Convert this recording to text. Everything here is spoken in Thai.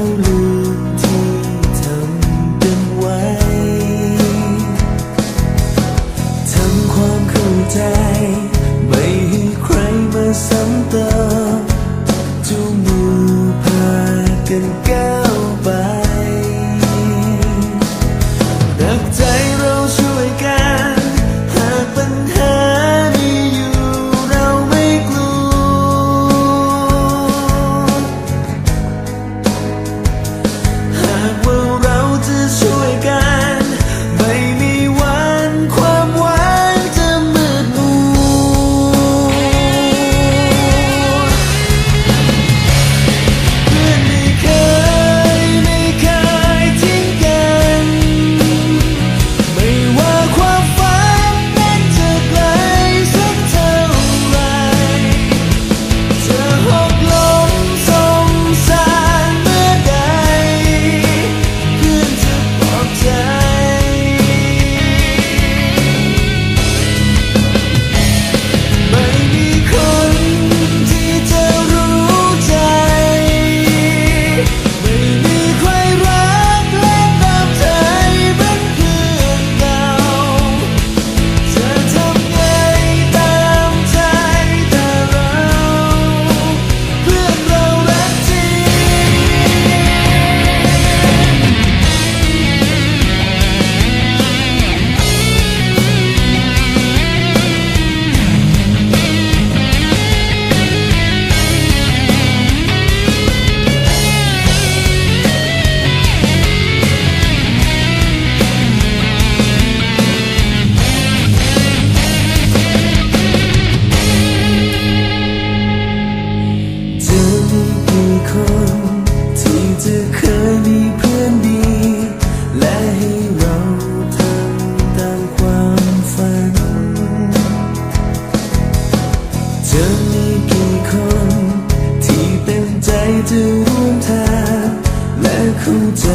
lonely เธมีกี่คน ที่เป็นใจจะร่วมทางและเข้าใจ